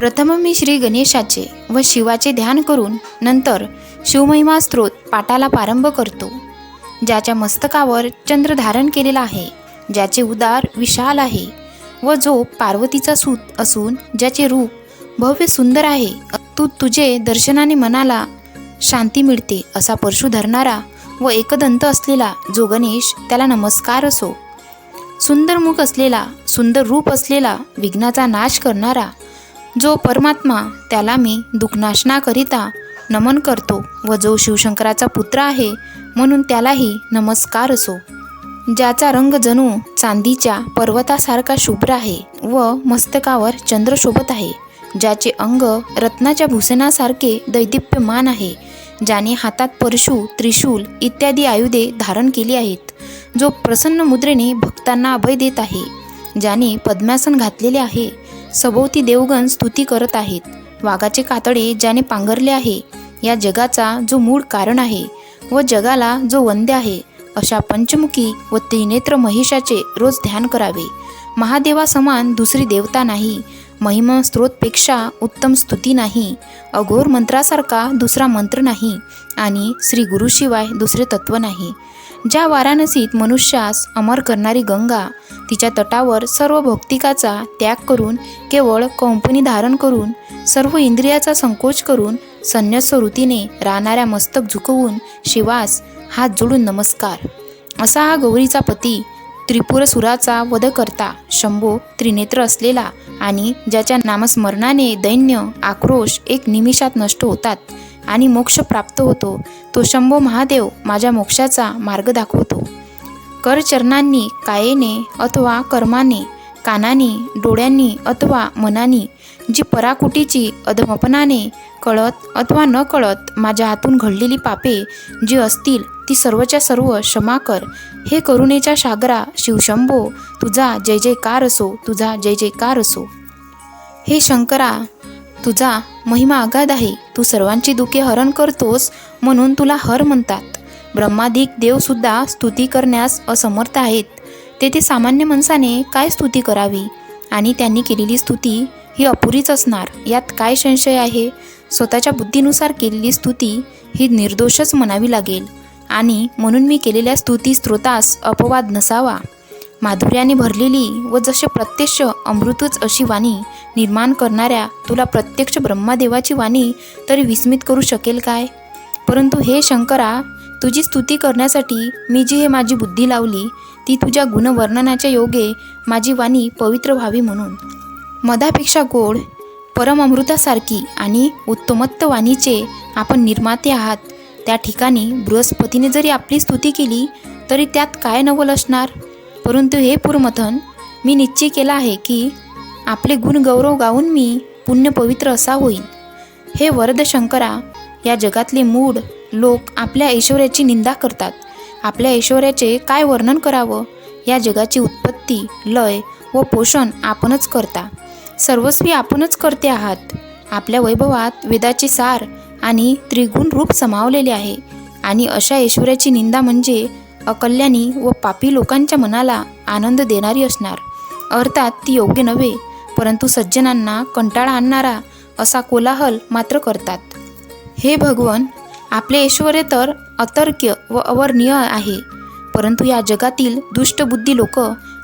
प्रथम मी श्री गणेशाचे व शिवाचे ध्यान करून नंतर शिवमहिमा स्त्रोत पाठाला प्रारंभ करतो. ज्याच्या मस्तकावर चंद्र धारण केलेला आहे ज्याचे उदार विशाल आहे व जो पार्वतीचा सूत असून ज्याचे रूप भव्य सुंदर आहे तू तुझे दर्शनाने मनाला शांती मिळते असा परशु धरणारा व एकदंत असलेला जो गणेश त्याला नमस्कार असो. सुंदर मुख असलेला सुंदर रूप असलेला विघ्नाचा नाश करणारा जो परमात्मा त्याला मी दुःखनाशनाकरिता नमन करतो व जो शिवशंकराचा पुत्र आहे म्हणून त्यालाही नमस्कार असो. ज्याचा रंग जणू चांदीच्या पर्वतासारखा शुभ्र आहे व मस्तकावर चंद्र शोभत आहे ज्याचे अंग रत्नाच्या भूषणासारखे दैदिप्यमान आहे ज्याने हातात परशु त्रिशूल इत्यादी आयुधे धारण केली आहेत जो प्रसन्न मुद्रेने भक्तांना अभय देत आहे ज्याने पद्मासन घातलेले आहे. सभोवती देवगण स्तुती करत आहेत. वाघाचे कातडे ज्याने पांघरले आहे या जगाचा जो मूळ कारण आहे व जगाला जो वंद्य आहे अशा पंचमुखी व त्रिनेत्र महिषाचे रोज ध्यान करावे. महादेवासमान दुसरी देवता नाही महिमा स्त्रोतपेक्षा उत्तम स्तुती नाही अघोर मंत्रासारखा दुसरा मंत्र नाही आणि श्री गुरुशिवाय दुसरे तत्व नाही. ज्या वाराणसीत मनुष्यास अमर करणारी गंगा तिच्या तटावर सर्व भौतिकाचा त्याग करून केवळ कंपनी धारण करून सर्व इंद्रियाचा संकोच करून संन्यासवृतीने राहणाऱ्या मस्तक झुकवून शिवास हात जोडून नमस्कार. असा हा गौरीचा पती त्रिपुरसुराचा वध करता शंभो त्रिनेत्र असलेला आणि ज्याच्या नामस्मरणाने दैन्य आक्रोश एक निमिषात नष्ट होतात. आणि मोक्ष प्राप्त होतो. तो शंभो महादेव माझ्या मोक्षाचा मार्ग दाखवतो. करचरणांनी कायेने अथवा कर्माने कानाने डोळ्यांनी अथवा मनाने जी पराकुटीची अधमपणाने कळत अथवा न कळत माझ्या हातून घडलेली पापे जी असतील ती सर्वच्या सर्व क्षमा कर. हे करुणेच्या सागरा शिवशंभो तुझा जय जयकार असो तुझा जय जयकार असो. हे शंकरा तुझा महिमा अगाध आहे. तू सर्वांची दुःखे हरण करतोस म्हणून तुला हर म्हणतात. ब्रह्मादिक देवसुद्धा स्तुती करण्यास असमर्थ आहेत. तेथे सामान्य माणसाने काय स्तुती करावी? आणि त्यांनी केलेली स्तुती ही अपुरीच असणार. यात काय संशय आहे? स्वतःच्या बुद्धीनुसार केलेली स्तुती ही निर्दोषच म्हणावी लागेल. आणि म्हणून मी केलेल्या स्तुती स्त्रोतास अपवाद नसावा. माधुर्याने भरलेली व जसे प्रत्यक्ष अमृतच अशी वाणी निर्माण करणाऱ्या तुला प्रत्यक्ष ब्रह्मादेवाची वाणी तरी विस्मित करू शकेल काय? परंतु हे शंकरा तुझी स्तुती करण्यासाठी मी जी हे माझी बुद्धी लावली ती तुझ्या गुणवर्णनाच्या योगे माझी वाणी पवित्र व्हावी म्हणून. मधापेक्षा गोड परमअमृतासारखी आणि उत्तमत्त वाणीचे आपण निर्माते आहात. त्या ठिकाणी बृहस्पतीने जरी आपली स्तुती केली तरी त्यात काय नवल असणार? परंतु हे पुरमथन मी निश्चय केला आहे की आपले गुणगौरव गाऊन मी पुण्य पवित्र असा होईन. हे वरद शंकरा या जगातले मूळ लोक आपल्या ऐश्वर्याची निंदा करतात. आपल्या ऐश्वर्याचे काय वर्णन करावं? या जगाची उत्पत्ती लय व पोषण आपणच करता. सर्वस्वी आपणच करते आहात. आपल्या वैभवात वेदाचे सार आणि त्रिगुण रूप समावलेले आहे आणि अशा ऐश्वर्याची निंदा म्हणजे अकल्याणी व पापी लोकांच्या मनाला आनंद देणारी असणार. अर्थात ती योग्य नव्हे परंतु सज्जनांना कंटाळा आणणारा असा कोलाहल मात्र करतात. हे भगवन आपले ऐश्वर तर अतर्क्य व अवर्णीय आहे परंतु या जगातील दुष्टबुद्धी लोक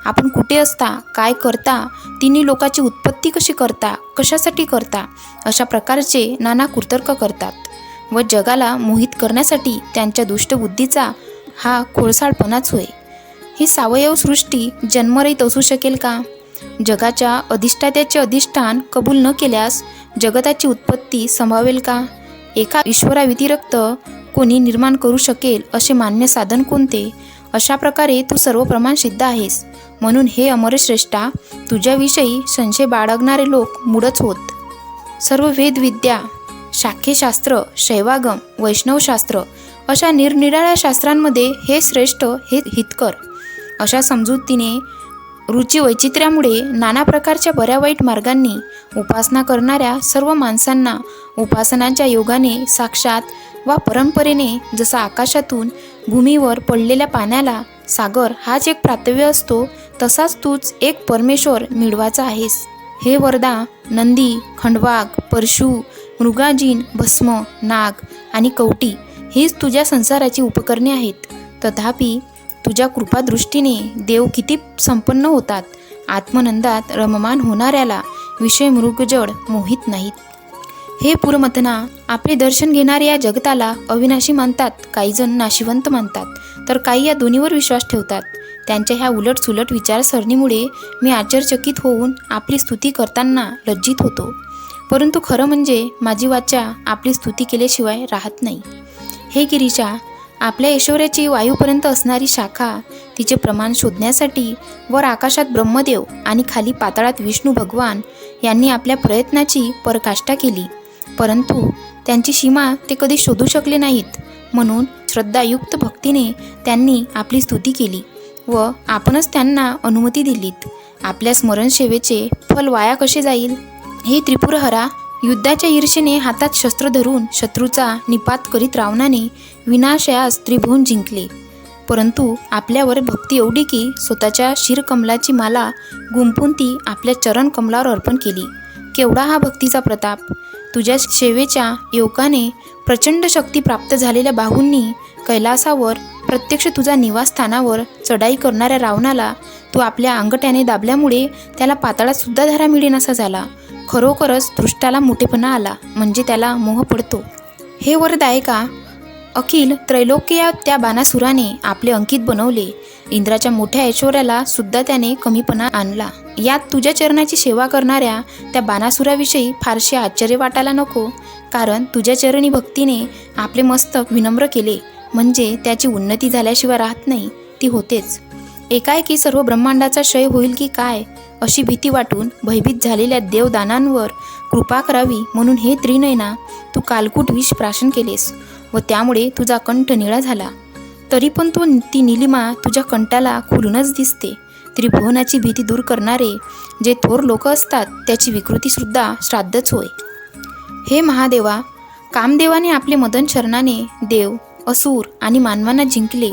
आपण कुठे असता काय करता तिन्ही लोकाची उत्पत्ती कशी करता कशासाठी करता अशा प्रकारचे नाना कुतर्क करतात व जगाला मोहित करण्यासाठी त्यांच्या दुष्टबुद्धीचा हा खोळसाळपणाच होय. ही सावयव सृष्टी जन्मरहित असू शकेल का? जगाच्या अधिष्ठात्याचे अधिष्ठान कबूल न केल्यास जगताची उत्पत्ती संभावेल का? एका ईश्वराव्यतिरिक्त कोणी निर्माण करू शकेल असे मान्य साधन कोणते? अशा प्रकारे तू सर्व प्रमाण सिद्ध आहेस. म्हणून हे अमरश्रेष्ठा तुझ्याविषयी संशय बाळगणारे लोक मुडच होत. सर्व वेदविद्या शाखेशास्त्र शैवागम वैष्णवशास्त्र अशा निरनिराळ्या शास्त्रांमध्ये हे श्रेष्ठ हे हितकर. अशा समजुतीने रुची वैचित्र्यामुळे नाना प्रकारच्या बऱ्या वाईट मार्गांनी उपासना करणाऱ्या सर्व माणसांना उपासनाच्या योगाने साक्षात वा परंपरेने जसा आकाशातून भूमीवर पडलेल्या पाण्याला सागर हाच एक प्रातव्य असतो तसाच तूच एक परमेश्वर मिळवाचा आहेस. हे वरदा नंदी खंडवाग परशु मृगाजीन भस्म नाग आणि कवटी हीच तुझ्या संसाराची उपकरणे आहेत. तथापि तुझ्या कृपादृष्टीने देव किती संपन्न होतात. आत्मनंदात रममान होणाऱ्याला विषय मृगजड मोहित नाहीत. हे पुरमतना आपले दर्शन घेणाऱ्या या जगताला अविनाशी मानतात काही जण नाशिवंत मानतात तर काही या दोन्हीवर विश्वास ठेवतात. त्यांच्या ह्या उलट सुलट विचारसरणीमुळे मी आश्चर्यचकित होऊन आपली स्तुती करताना लज्जित होतो. परंतु खरं म्हणजे माझी वाचा आपली स्तुती केल्याशिवाय राहत नाही. हे गिरीजा आपल्या ऐश्वर्याची वायूपर्यंत असणारी शाखा तिचे प्रमाण शोधण्यासाठी वर आकाशात ब्रह्मदेव आणि खाली पाताळात विष्णू भगवान यांनी आपल्या प्रयत्नाची परकाष्ठा केली. परंतु त्यांची सीमा ते कधी शोधू शकले नाहीत. म्हणून श्रद्धायुक्त भक्तीने त्यांनी आपली स्तुती केली व आपणच त्यांना अनुमती दिलीत. आपल्या स्मरणसेवेचे फल वाया कसे जाईल? हे त्रिपुरहरा युद्धाच्या ईर्षेने हातात शस्त्र धरून शत्रूचा निपात करीत रावणाने विनाशयास त्रिभुवन जिंकले. परंतु आपल्यावर भक्ती एवढी की स्वतःच्या शिरकमलाची माला गुंपून ती आपल्या चरण कमलावर अर्पण केली. केवढा हा भक्तीचा प्रताप? तुझ्या सेवेच्या योगाने प्रचंड शक्ती प्राप्त झालेल्या बाहूंनी कैलासावर प्रत्यक्ष तुझा निवासस्थानावर चढाई करणाऱ्या रावणाला तू आपल्या अंगठ्याने दाबल्यामुळे त्याला पाताळात सुद्धा धरा मिळेनासा झाला. खरोखरच दृष्टाला मोठेपणा आला म्हणजे त्याला मोह पडतो. हे वरदायका अखिल त्रैलोक्य या त्या बाणासुराने आपले अंकित बनवले. इंद्राच्या मोठ्या ऐश्वर्याला सुद्धा त्याने कमीपणा आणला. यात तुझ्या चरणाची सेवा करणाऱ्या त्या बाणासुराविषयी फारसे आश्चर्य वाटायला नको कारण तुझ्या चरणी भक्तीने आपले मस्तक विनम्र केले. म्हणजे त्याची उन्नती झाल्याशिवाय राहत नाही ती होतेच. एकाएकी सर्व ब्रह्मांडाचा क्षय होईल की काय अशी भीती वाटून भयभीत झालेल्या देवदानांवर कृपा करावी म्हणून हे त्रिनयना तू कालकूट विष प्राशन केलेस व त्यामुळे तुझा कंठ निळा झाला. तरी पण तो ती निलिमा तुझ्या कंठाला खुलूनच दिसते. त्रिभुवनाची भीती दूर करणारे जे थोर लोक असतात त्याची विकृतीसुद्धा श्राद्धच होय. हे महादेवा कामदेवाने आपले मदन शरणाने देव असुर आणि मानवांना जिंकले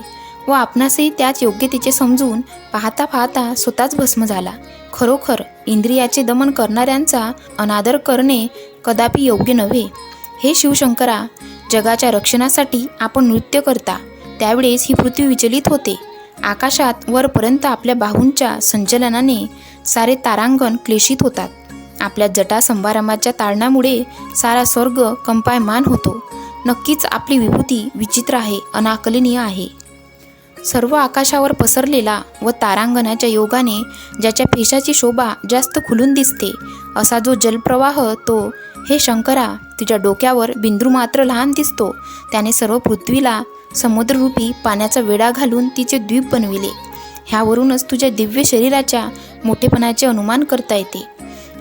व आपणासही त्याच योग्यतेचे समजून पाहता पाहता स्वतःच भस्म झाला. खरोखर इंद्रियाचे दमन करणाऱ्यांचा अनादर करणे कदापि योग्य नव्हे. हे शिवशंकरा जगाच्या रक्षणासाठी आपण नृत्य करता त्यावेळेस ही पृथ्वी विचलित होते. आकाशात वरपर्यंत आपल्या बाहूंच्या संचलनाने सारे तारांगण क्लेशित होतात. आपल्या जटा संभारमाच्या ताळणामुळे सारा स्वर्ग कंपायमान होतो. नक्कीच आपली विभूती विचित्र आहे अनाकलनीय आहे. सर्व आकाशावर पसरलेला व तारांगणाच्या योगाने ज्याच्या फेशाची शोभा जास्त खुलून दिसते असा जो जलप्रवाह तो हे शंकरा तुझ्या डोक्यावर बिंदू मात्र लहान दिसतो. त्याने सर्व पृथ्वीला समुद्ररूपी पाण्याचा वेढा घालून तिचे द्वीप बनविले. ह्यावरूनच तुझ्या दिव्य शरीराच्या मोठेपणाचे अनुमान करता येते.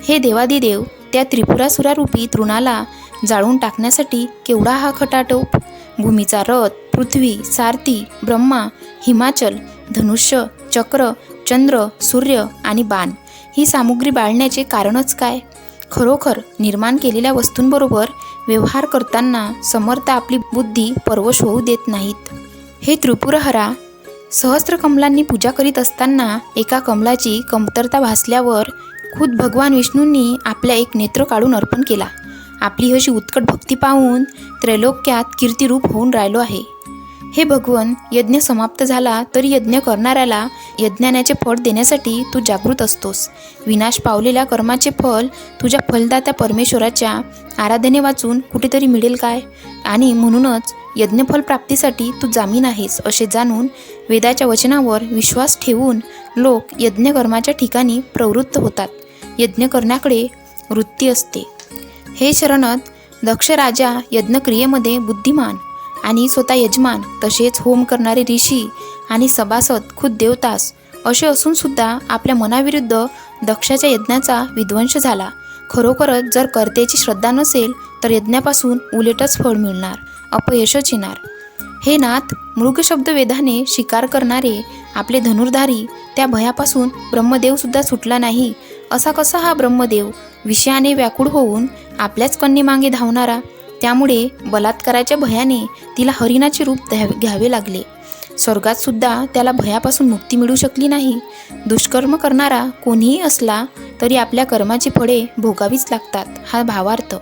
हे देवादिदेव त्या त्रिपुरासुरारूपी तृणाला जाळून टाकण्यासाठी केवढा हा खटाटोप? भूमीचा रथ पृथ्वी सारथी ब्रह्मा हिमाचल धनुष्य चक्र चंद्र सूर्य आणि बाण ही सामुग्री बाळण्याचे कारणच काय? खरोखर निर्माण केलेल्या वस्तूंबरोबर व्यवहार करताना समर्थ आपली बुद्धी परवश होऊ देत नाहीत. हे त्रिपुरहरा सहस्त्र कमलांनी पूजा करीत असताना एका कमलाची कमतरता भासल्यावर खुद भगवान विष्णूंनी आपल्या एक नेत्र काढून अर्पण केला. आपली अशी उत्कट भक्ती पाहून त्रैलोक्यात कीर्तिरूप होऊन राहिलो आहे. हे भगवन यज्ञ समाप्त झाला तरी यज्ञ करणाऱ्याला यज्ञानाचे फळ देण्यासाठी तू जागृत असतोस. विनाश पावलेल्या कर्माचे फल तुझ्या फलदात्या परमेश्वराच्या आराधने वाचून कुठेतरी मिळेल काय? आणि म्हणूनच यज्ञफल प्राप्तीसाठी तू जामीन आहेस असे जाणून वेदाच्या वचनावर विश्वास ठेवून लोक यज्ञकर्माच्या ठिकाणी प्रवृत्त होतात. यज्ञ करण्याकडे वृत्ती असते. हे शरणत दक्ष राजा यज्ञक्रियेमध्ये बुद्धिमान आणि स्वतः यजमान तसेच होम करणारे ऋषी आणि सभासद खुद देवतास असे असूनसुद्धा आपल्या मनाविरुद्ध दक्षाच्या यज्ञाचा विध्वंस झाला. खरोखरच जर कर्त्याची श्रद्धा नसेल तर यज्ञापासून उलटच फळ मिळणार अपयशच येणार. हे नाथ मृगशब्द वेधाने शिकार करणारे आपले धनुर्धारी त्या भयापासून ब्रह्मदेवसुद्धा सुटला नाही असा कसा हा ब्रह्मदेव विषयाने व्याकुळ होऊन आपल्याच कन्येमागे धावणारा त्यामुळे बलात्काराच्या भयाने तिला हरिणाचे रूप घ्यावे लागले. स्वर्गात सुद्धा त्याला भयापासून मुक्ती मिळू शकली नाही. दुष्कर्म करणारा कोणीही असला तरी आपल्या कर्माची फळे भोगावीच लागतात हा भावार्थ.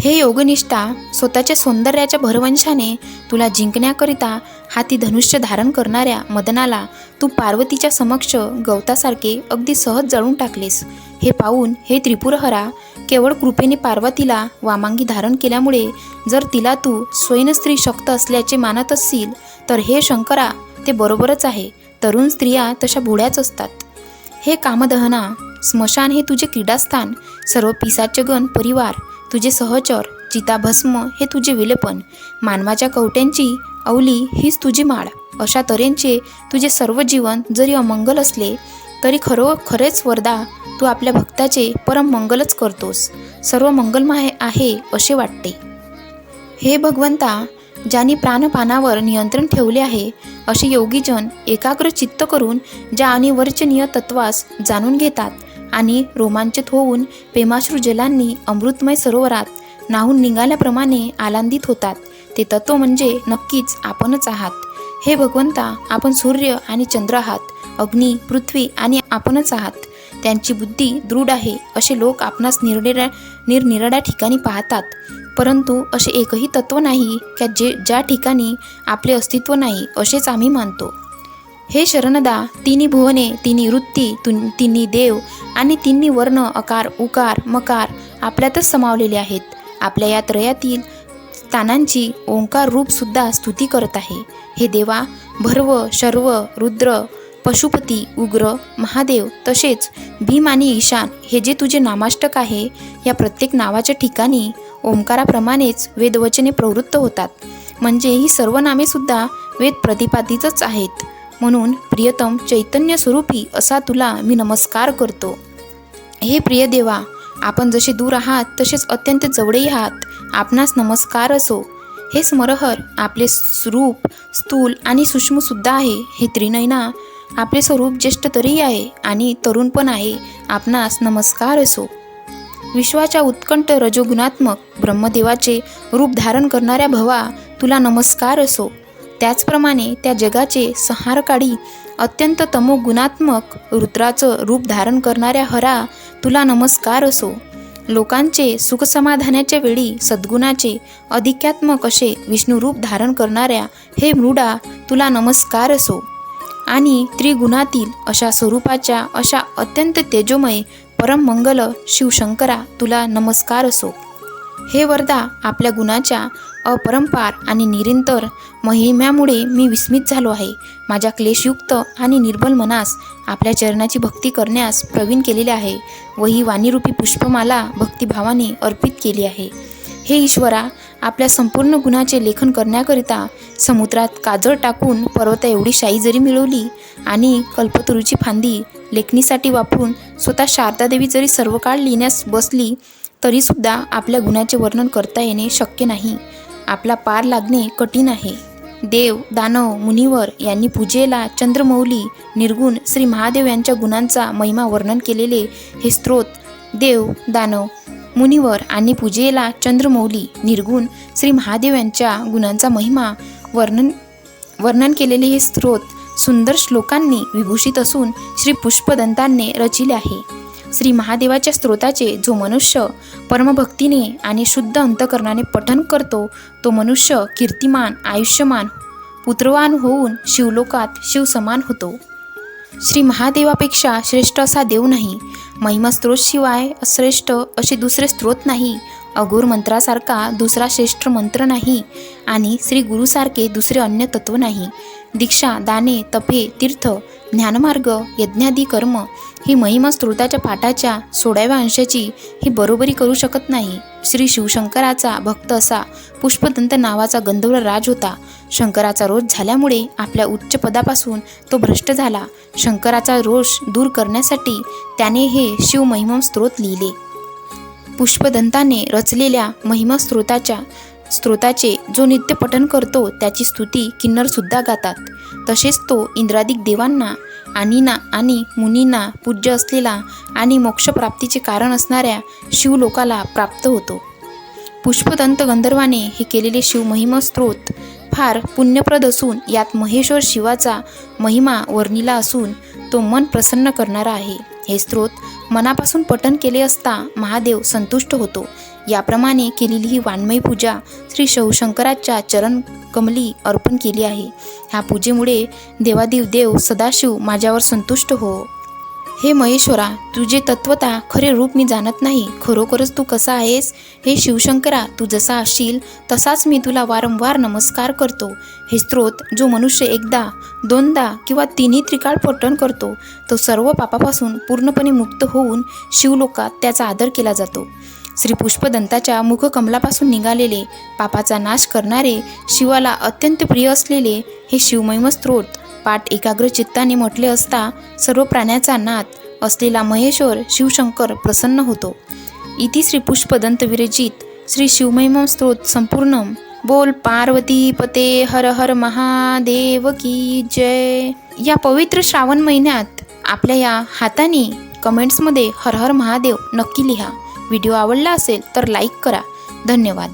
हे योगनिष्ठा स्वतःच्या सौंदर्याच्या भरवंशाने तुला जिंकण्याकरिता हाती धनुष्य धारण करणाऱ्या मदनाला तू पार्वतीच्या समक्ष गवतासारखे अगदी सहज जळून टाकलेस. हे पाहून हे त्रिपुरहरा केवळ कृपेने पार्वतीला वामांगी धारण केल्यामुळे जर तिला तू स्वयं स्त्री शक्त असल्याचे मानत असशील तर हे शंकरा ते बरोबरच आहे. तरुण स्त्रिया तशा भुळ्याच असतात. हे कामदहना स्मशान हे तुझे क्रीडास्थान सर्व पिसाचे गण परिवार तुझे सहचर चिताभस्म हे तुझे विलेपन. मानवाच्या कवट्यांची अवली हीच तुझी माळ. अशा तऱ्हेचे तुझे सर्व जीवन जरी अमंगल असले तरी खरो खरेच वरदा तू आपल्या भक्ताचे परम मंगलच करतोस. सर्व मंगलमय आहे असे वाटते. हे भगवंता ज्यांनी प्राणपानावर नियंत्रण ठेवले आहे असे योगीजन एकाग्र चित्त करून ज्या अनिवर्चनीय तत्वास जाणून घेतात. आणि रोमांचित होऊन प्रेमाश्रू जलांनी अमृतमय सरोवरात नाहून निघाल्याप्रमाणे आलांदित होतात. ते तत्व म्हणजे नक्कीच आपणच आहात. हे भगवंता आपण सूर्य आणि चंद्र आहात. अग्नी पृथ्वी आणि आपणच आहात. त्यांची बुद्धी दृढ आहे. असे लोक आपणास निरनिरा निरनिराळ्या ठिकाणी पाहतात. परंतु असे एकही तत्व नाही की जे ज्या ठिकाणी आपले अस्तित्व नाही असेच आम्ही मानतो. हे शरणदा तिन्ही भुवने तिन्ही वृत्ती तिन्ही देव आणि तिन्ही वर्ण अकार उकार मकार आपल्यातच समावलेले आहेत. आपल्या या त्रयातील स्थानांची ओंकार रूपसुद्धा स्तुती करत आहे. हे देवा भर्व शर्व रुद्र पशुपती उग्र महादेव तसेच भीम आणि ईशान हे जे तुझे नामाष्टक आहे या प्रत्येक नावाच्या ठिकाणी ओंकाराप्रमाणेच वेदवचने प्रवृत्त होतात. म्हणजे ही सर्व नामेसुद्धा वेद प्रतिपादितच आहेत. म्हणून प्रियतम चैतन्य स्वरूपी असा तुला मी नमस्कार करतो. हे प्रिय देवा आपण जसे दूर आहात तसेच अत्यंत जवळही आहात. आपणास नमस्कार असो. हे स्मरहर आपले स्वरूप स्थूल आणि सूक्ष्मसुद्धा आहे. हे त्रिनयना आपले स्वरूप ज्येष्ठ तरीही आहे आणि तरुण पण आहे. आपणास नमस्कार असो. विश्वाच्या उत्कंठ रजोगुणात्मक ब्रह्मदेवाचे रूप धारण करणाऱ्या भवा तुला नमस्कार असो. त्याचप्रमाणे त्या जगाचे संहारकाळी अत्यंत तमोगुणात्मक रुद्राचं रूप धारण करणाऱ्या हरा तुला नमस्कार असो. लोकांचे सुखसमाधानाच्या वेळी सद्गुणाचे अधिक्यात्मक असे विष्णू रूप धारण करणाऱ्या हे मृडा तुला नमस्कार असो. आणि त्रिगुणातील अशा स्वरूपाच्या अशा अत्यंत तेजोमय परममंगल शिवशंकरा तुला नमस्कार असो. हे वरदा आपल्या गुणाच्या अपरंपार आणि निरंतर महिम्यामुळे मी विस्मित झालो आहे. माझ्या क्लेशयुक्त आणि निर्बल मनास आपल्या चरणाची भक्ती करण्यास प्रवीण केलेले आहे व ही वाणीरूपी पुष्पमाला भक्तिभावाने अर्पित केली आहे. हे ईश्वरा आपल्या संपूर्ण गुणाचे लेखन करण्याकरिता समुद्रात काजळ टाकून पर्वता एवढी शाई जरी मिळवली आणि कल्पतरूची फांदी लेखणीसाठी वापरून स्वतः शारदादेवी जरी सर्व काळ लिहिण्यास बसली तरीसुद्धा आपल्या गुणाचे वर्णन करता येणे शक्य नाही. आपला पार लागणे कठीण आहे. देव दानव मुनिवर यांनी पूजेला चंद्रमौली निर्गुण श्री महादेव यांच्या गुणांचा महिमा वर्णन केलेले हे स्त्रोत देव दानव मुनिवर आणि पूजेला चंद्रमौली निर्गुण श्री महादेव यांच्या गुणांचा महिमा वर्णन वर्णन केलेले हे स्त्रोत सुंदर श्लोकांनी विभूषित असून श्री पुष्पदंतांनी रचिले आहे. श्री महादेवाच्या स्त्रोताचे जो मनुष्य परमभक्तीने आणि शुद्ध अंतकरणाने पठन करतो तो मनुष्य कीर्तिमान आयुष्यमान पुत्रवान होऊन शिवलोकात शिवसमान होतो. श्री महादेवापेक्षा श्रेष्ठ असा देव नाही महिमा स्त्रोतशिवाय श्रेष्ठ असे दुसरे स्त्रोत नाही अघोर मंत्रासारखा दुसरा श्रेष्ठ मंत्र नाही आणि श्री गुरुसारखे दुसरे अन्य तत्व नाही. दीक्षा दाने तपे तीर्थ ज्ञानमार्ग यज्ञादी कर्म ही महिमा स्त्रोताच्या पाठाच्या सोळाव्या अंशाची ही बरोबरी करू शकत नाही. श्री शिवशंकराचा भक्त असा पुष्पदंत नावाचा गंधर्व राज होता. शंकराचा रोष झाल्यामुळे आपल्या उच्च पदापासून तो भ्रष्ट झाला. शंकराचा रोष दूर करण्यासाठी त्याने हे शिवमहिमम स्त्रोत लिहिले. पुष्पदंताने रचलेल्या महिमा स्त्रोताच्या स्त्रोताचे जो नित्य पठन करतो त्याची स्तुती किन्नरसुद्धा गातात. तसेच तो इंद्रादिक देवांना आणि ना आणि मुनींना पूज्य असलेला आणि मोक्षप्राप्तीचे कारण असणाऱ्या शिवलोकाला प्राप्त होतो. पुष्पदंत गंधर्वाने हे केलेले शिवमहिम स्त्रोत फार पुण्यप्रद असून यात महेश्वर शिवाचा महिमा वर्णिला असून तो मन प्रसन्न करणारा आहे. हे स्त्रोत मनापासून पठन केले असता महादेव संतुष्ट होतो. याप्रमाणे केलेली ही वाङ्मयी पूजा श्री शंकराच्या चरण कमली अर्पण केली आहे. ह्या पूजेमुळे देवादेव देव सदाशिव माझ्यावर संतुष्ट हो. हे महेश्वरा तुझे तत्वता खरे रूप मी जाणत नाही. खरोखरच तू कसा आहेस? हे शिवशंकरा तू जसा असशील तसाच मी तुला वारंवार नमस्कार करतो. हे स्त्रोत जो मनुष्य एकदा दोनदा किंवा तिन्ही त्रिकाळ पठण करतो तो सर्व पापापासून पूर्णपणे मुक्त होऊन शिवलोकात त्याचा आदर केला जातो. श्री पुष्पदंताच्या मुखकमलापासून निघालेले पापाचा नाश करणारे शिवाला अत्यंत प्रिय असलेले हे शिवमहिम स्त्रोत पाठ एकाग्र चित्ताने म्हटले असता सर्व प्राण्याचा नाथ असलेला महेश्वर शिवशंकर प्रसन्न होतो. इति श्री पुष्पदंत विरचित श्री शिवमहिम स्त्रोत संपूर्ण बोल पार्वती पते हर हर महादेव की जय. या पवित्र श्रावण महिन्यात आपल्या या हाताने कमेंट्समध्ये हर हर महादेव नक्की लिहा. व्हिडिओ आवडला असेल तर लाईक करा. धन्यवाद.